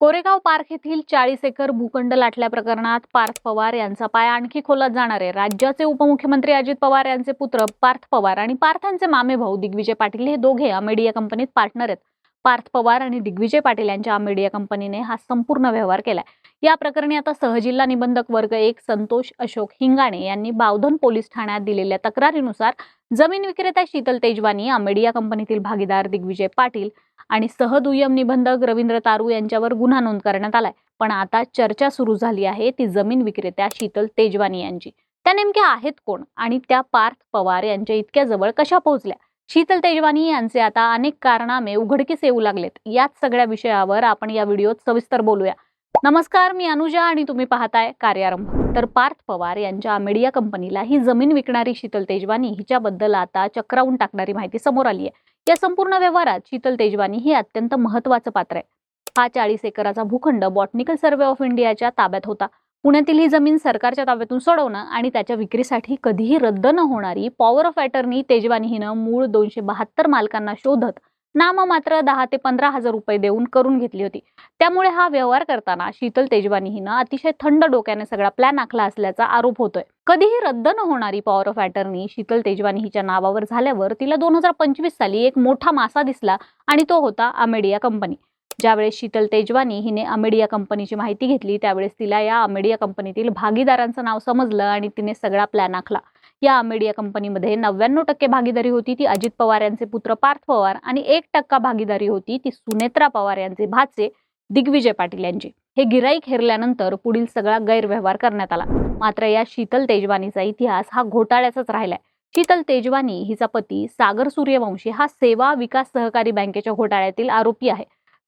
Koregaon park येथील चाळीस acre भूखंड लाटल्या प्रकरणात पार्थ पवार यांचा पाय आणखी खोलात जाणार आहे. राज्याचे उपमुख्यमंत्री अजित पवार यांचे पुत्र पार्थ पवार आणि पार्थांचे मामे भाऊ दिग्विजय पाटील हे दोघे अमेडिया कंपनीत पार्टनर आहेत. पार्थ पवार आणि दिग्विजय पाटील यांच्या मीडिया कंपनीने हा संपूर्ण व्यवहार केलाय. या प्रकरणी आता सहजिल्हा निबंधक वर्ग एक संतोष अशोक हिंगाणे यांनी बावधन पोलीस ठाण्यात दिलेल्या तक्रारीनुसार जमीन विक्रेता शीतल तेजवानी आमेडिया कंपनीतील भागीदार दिग्विजय पाटील आणि सहदुय्यम निबंधक रवींद्र तारू यांच्यावर गुन्हा नोंद करण्यात आलाय. पण आता चर्चा सुरू झाली आहे ती जमीन विक्रेत्या शीतल तेजवानी यांची. त्या नेमक्या आहेत कोण? आणि त्या पार्थ पवार यांच्या इतक्या जवळ कशा पोहोचल्या? शीतल तेजवानी यांचे आता अनेक कारनामे उघडकीस येऊ लागलेत. याच सगळ्या विषयावर आपण या व्हिडिओत सविस्तर बोलूया. नमस्कार मी अनुजा आणि तुम्ही पाहताय कार्यारंभ. तर पार्थ पवार यांच्या मीडिया कंपनीला ही जमीन विकणारी शीतल तेजवानी हिच्याबद्दल आता चक्रावून टाकणारी माहिती समोर आली आहे या संपूर्ण व्यवहारात शीतल तेजवानी ही अत्यंत महत्वाचं पात्र आहे. हा चाळीस एकराचा भूखंड बॉटनिकल सर्वे ऑफ इंडियाच्या ताब्यात होता. पुण्यातील ही जमीन सरकारच्या ताब्यातून सोडवणं आणि त्याच्या विक्रीसाठी कधीही रद्द न होणारी पॉवर ऑफ अटर्नी तेजवानी हिनं मूळ दोनशे बहात्तर मालकांना शोधत नाम मात्र दहा ते पंधरा हजार रुपये देऊन करून घेतली होती. त्यामुळे हा व्यवहार करताना शीतल तेजवानी हिनं अतिशय थंड डोक्याने सगळा प्लॅन आखला असल्याचा आरोप होतोय. कधीही रद्द न होणारी power of attorney Shital Tejwani हिच्या नावावर झाल्यावर तिला दोन हजार पंचवीस साली एक मोठा मासा दिसला आणि तो होता अमेडिया कंपनी. ज्यावेळेस शीतल तेजवानी हिने अमेडिया कंपनीची माहिती घेतली त्यावेळेस तिला या अमेडिया कंपनीतील भागीदारांचं नाव समजलं आणि तिने सगळा प्लॅन आखला. या अमेडिया कंपनीमध्ये नव्याण्णव टक्के भागीदारी होती ती अजित पवार यांचे पुत्र पार्थ पवार आणि एक टक्का भागीदारी होती ती सुनेत्रा पवार यांचे भाचे दिग्विजय पाटील यांची. हे गिराईक हेरल्यानंतर पुढील सगळा गैरव्यवहार करण्यात आला. मात्र या शीतल तेजवानीचा इतिहास हा घोटाळ्याचाच राहिलाय. शीतल तेजवानी हिचा पती सागर सूर्यवंशी हा सेवा विकास सहकारी बँकेच्या घोटाळ्यातील आरोपी आहे.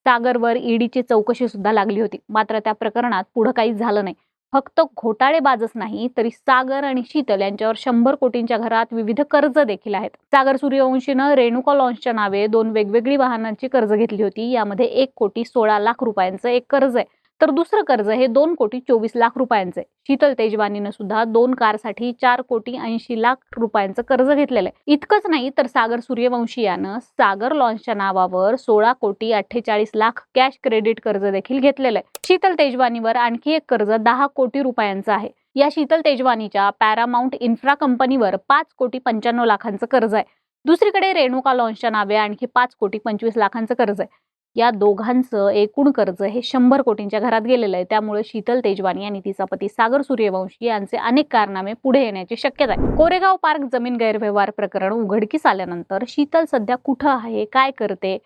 सागरवर ईडीची चौकशी सुद्धा लागली होती. मात्र त्या प्रकरणात पुढं काही झालं नाही. फक्त घोटाळेबाजच नाही तरी सागर आणि शीतल यांच्यावर शंभर कोटींच्या घरात विविध कर्ज देखील आहेत. सागर सूर्यवंशीनं रेणुका लॉन्चच्या नावे दोन वेगवेगळी वाहनांची कर्ज घेतली होती. यामध्ये एक कोटी सोळा लाख रुपयांचं एक कर्ज आहे. तर दुसरं कर्ज हे दोन कोटी चोवीस लाख रुपयांचं आहे. शीतल तेजवानीनं सुद्धा दोन कारसाठी चार कोटी ऐंशी लाख रुपयांचं कर्ज घेतलेलं आहे. इतकंच नाही तर सागर सूर्यवंशी यानं सागर लॉन्चच्या नावावर सोळा कोटी अठ्ठेचाळीस लाख कॅश क्रेडिट कर्ज देखील घेतलेलं आहे. शीतल तेजवानीवर आणखी एक कर्ज दहा कोटी रुपयांचं आहे. या शीतल तेजवानीच्या पॅरामाऊंट इन्फ्रा कंपनीवर पाच कोटी पंच्याण्णव लाखांचं कर्ज आहे. दुसरीकडे रेणुका लॉन्चच्या नावे आणखी पाच कोटी पंचवीस लाखांचं कर्ज आहे. या दोघांचं एकूण कर्ज हे शंभर कोटींच्या घरात गेलेलं आहे. त्यामुळे शीतल तेजवानी आणि तिचा पती सागर सूर्यवंशी यांचे अनेक कारनामे पुढे येण्याची शक्यता आहे. कोरेगाव पार्क जमीन गैरव्यवहार प्रकरण उघडकीस आल्यानंतर शीतल सध्या कुठं आहे काय करते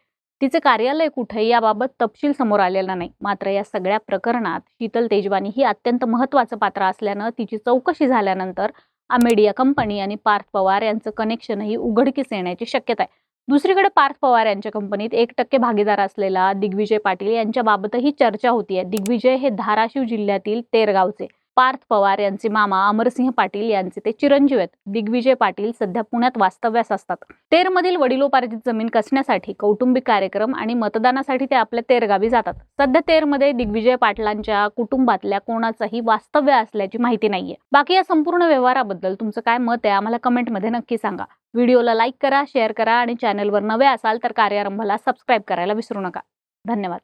तिचे कार्यालय कुठे याबाबत तपशील समोर आलेला नाही. मात्र या सगळ्या प्रकरणात शीतल तेजवानी ही अत्यंत महत्वाचं पात्र असल्यानं तिची चौकशी झाल्यानंतर अमेडिया कंपनी आणि पार्थ पवार यांचं कनेक्शनही उघडकीस येण्याची शक्यता आहे. दुसरीकडे पार्थ पवार यांच्या कंपनीत एक टक्के भागीदार असलेला दिग्विजय पाटील यांच्याबाबतही चर्चा होतीये. दिग्विजय हे धाराशिव जिल्ह्यातील तेरगावचे. पार्थ पवार यांचे मामा अमरसिंह पाटील यांचे ते चिरंजीव आहेत. दिग्विजय पाटील सध्या पुण्यात वास्तव्यास असतात. तेरमधील वडिलोपार्जित जमीन कसण्यासाठी कौटुंबिक कार्यक्रम आणि मतदानासाठी ते आपल्या तेरगावी जातात. सध्या तेरमध्ये दिग्विजय पाटलांच्या कुटुंबातल्या कोणाचंही वास्तव्य असल्याची माहिती नाहीये. बाकी या संपूर्ण व्यवहाराबद्दल तुमचं काय मत आहे? आम्हाला कमेंटमध्ये नक्की सांगा. व्हिडिओला लाईक करा शेअर करा आणि चॅनलवर नवे असाल तर कार्यारंभाला सबस्क्राईब करायला विसरू नका. धन्यवाद.